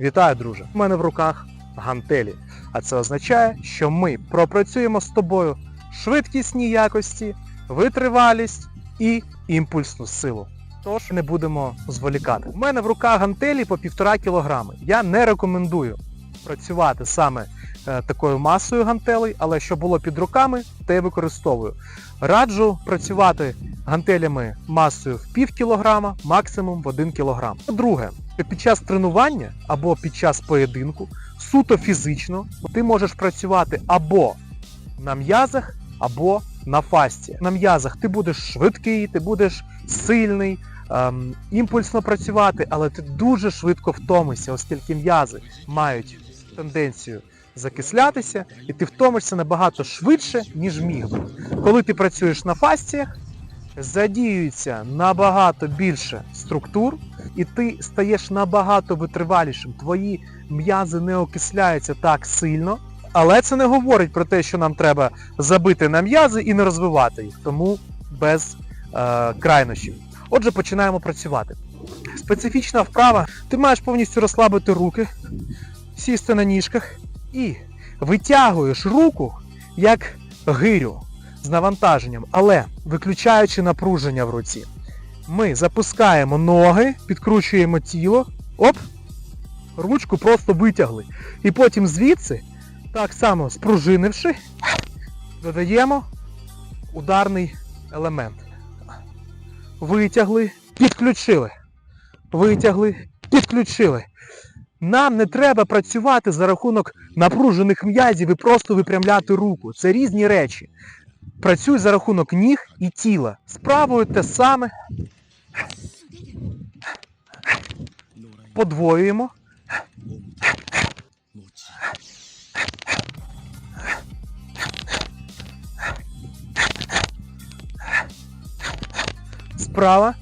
Вітаю, друже! У мене в руках гантелі. А це означає, що ми пропрацюємо з тобою швидкісні якості, витривалість і імпульсну силу. Тож не будемо зволікати. У мене в руках гантелі по 1,5 кг. Я не рекомендую працювати саме е, такою масою гантелей, але що було під руками, те й використовую. Раджу працювати гантелями масою в пів кілограма, максимум в 1 кілограм. По-друге, під час тренування або під час поєдинку суто фізично ти можеш працювати або на м'язах, або на фасті. На м'язах ти будеш швидкий, ти будеш сильний, ем, імпульсно працювати, але ти дуже швидко втомишся, оскільки м'язи мають тенденцію закислятися, і ти втомишся набагато швидше, ніж міг би. Коли ти працюєш на фастіях, задіюється набагато більше структур, і ти стаєш набагато витривалішим. Твої м'язи не окисляються так сильно. Але це не говорить про те, що нам треба забити на м'язи і не розвивати їх, тому без е, крайнощів. Отже, починаємо працювати. Специфічна вправа. Ти маєш повністю розслабити руки, сісти на ніжках і витягуєш руку як гирю з навантаженням, але виключаючи напруження в руці. Ми запускаємо ноги, підкручуємо тіло, оп, ручку просто витягли. І потім звідси, так само спружинивши, додаємо ударний елемент. Витягли, підключили. Витягли, підключили. Нам не треба працювати за рахунок напружених м'язів і просто випрямляти руку. Це різні речі. Працюй за рахунок ніг і тіла. З правою те саме. Подвоюємо. Справа.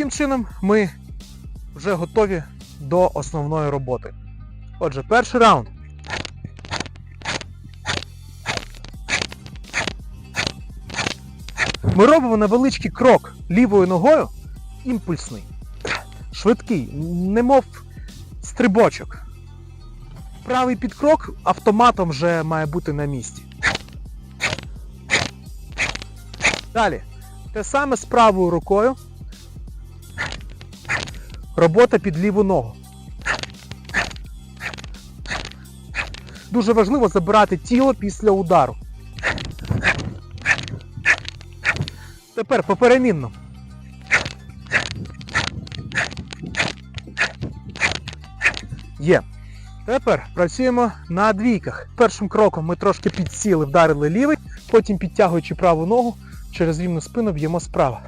Таким чином ми вже готові до основної роботи. Отже, перший раунд. Ми робимо невеличкий крок лівою ногою, імпульсний, швидкий, немов стрибочок. Правий підкрок автоматом вже має бути на місці. Далі. Те саме з правою рукою. Робота під ліву ногу. Дуже важливо забирати тіло після удару. Тепер поперемінно. Є. Тепер працюємо на двійках. Першим кроком ми трошки підсіли, вдарили лівий, потім підтягуючи праву ногу, через рівну спину б'ємо справа.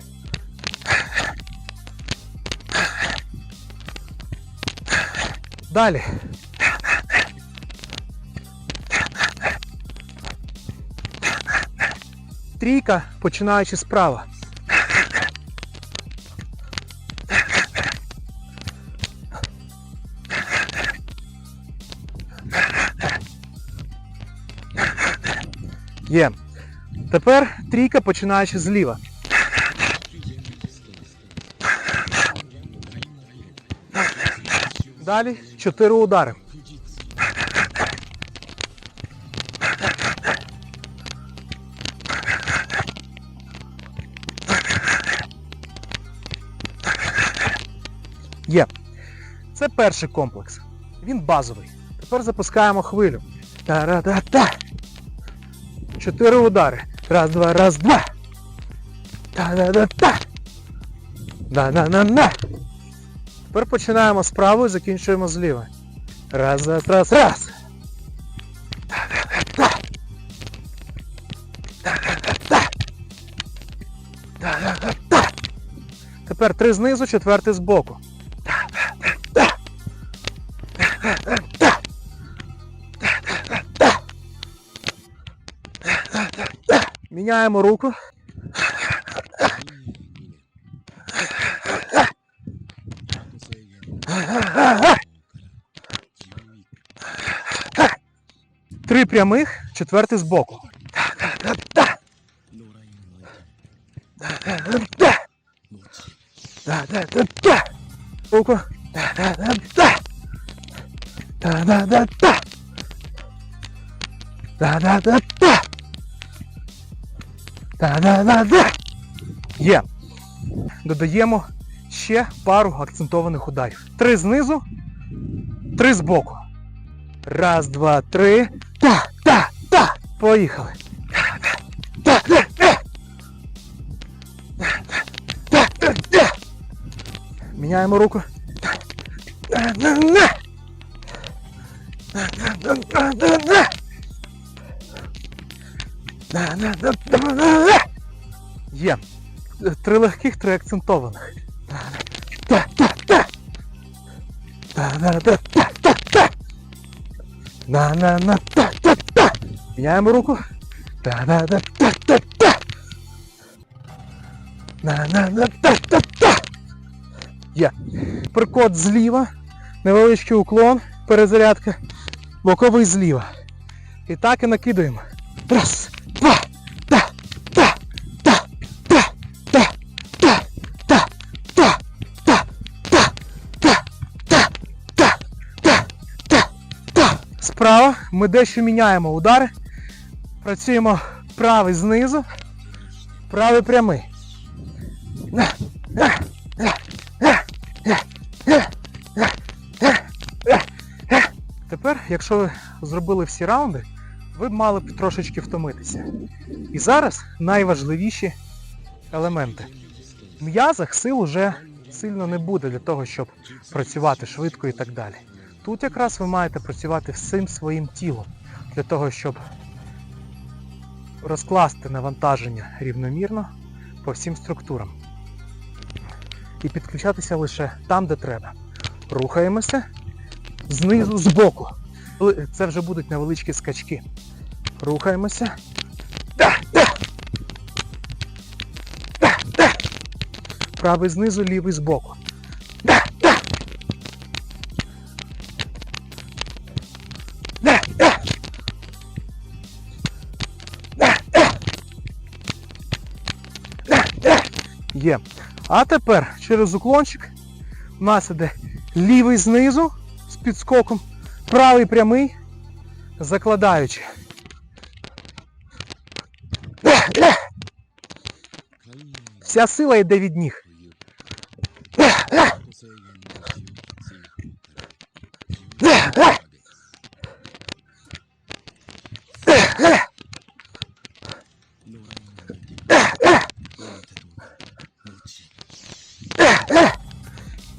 Далі. Трійка, починаючи справа. Є. Тепер трійка, починаючи зліва. Далі чотири удари. Є. Це перший комплекс. Він базовий. Тепер запускаємо хвилю. Та-ра-та-та. Чотири удари. Раз, два, раз, два. Та-да-да-та. Да-на-на-на. Тепер починаємо з правої, закінчуємо зліва. Раз, раз, раз, раз. Та-да-да-та. Тепер три знизу, четвертий. Та-да-да-та. Та-да-да-та. Міняємо руку. Три прямих, четвертий боку, Є. Додаємо ще пару акцентованих ударів. Три знизу, три збоку. Раз, два, три. Та, та, та. Поїхали. Та, та, та. Та, та, та. Міняємо руку. Є. Три легких, три акцентованих. На, на, на, та, та, та. Міняємо руку. Та, та, та, та, та, та. На, на, на, та, та, та. Є. Прикот зліва, невеличкий уклон, перезарядка, боковий зліва. І так і накидаємо. Раз, та. Справа ми дещо міняємо удари. Працюємо правий знизу, правий прямий. Тепер, якщо ви зробили всі раунди, ви б мали б трошечки втомитися. І зараз найважливіші елементи. В м'язах сил уже сильно не буде для того, щоб працювати швидко і так далі. Тут якраз ви маєте працювати всім своїм тілом для того, щоб розкласти навантаження рівномірно по всім структурам. І підключатися лише там, де треба. Рухаємося знизу, збоку. Це вже будуть невеличкі скачки. Рухаємося. Да, да. Да, да. Правий знизу, лівий збоку. Є. А тепер через уклончик у нас іде лівий знизу з підскоком, правий прямий, закладаючи. Вся сила йде від ніг.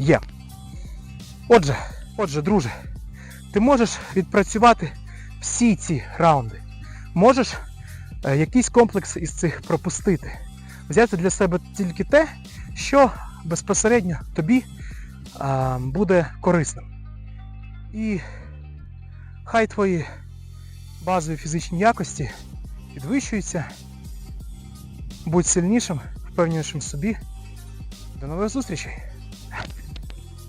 Є. Отже, отже, друже, ти можеш відпрацювати всі ці раунди. Можеш е, якийсь комплекс із цих пропустити. Взяти для себе тільки те, що безпосередньо тобі а, буде корисним. І хай твої базові фізичні якості підвищуються. Будь сильнішим, впевненішим собі. До нових зустрічей!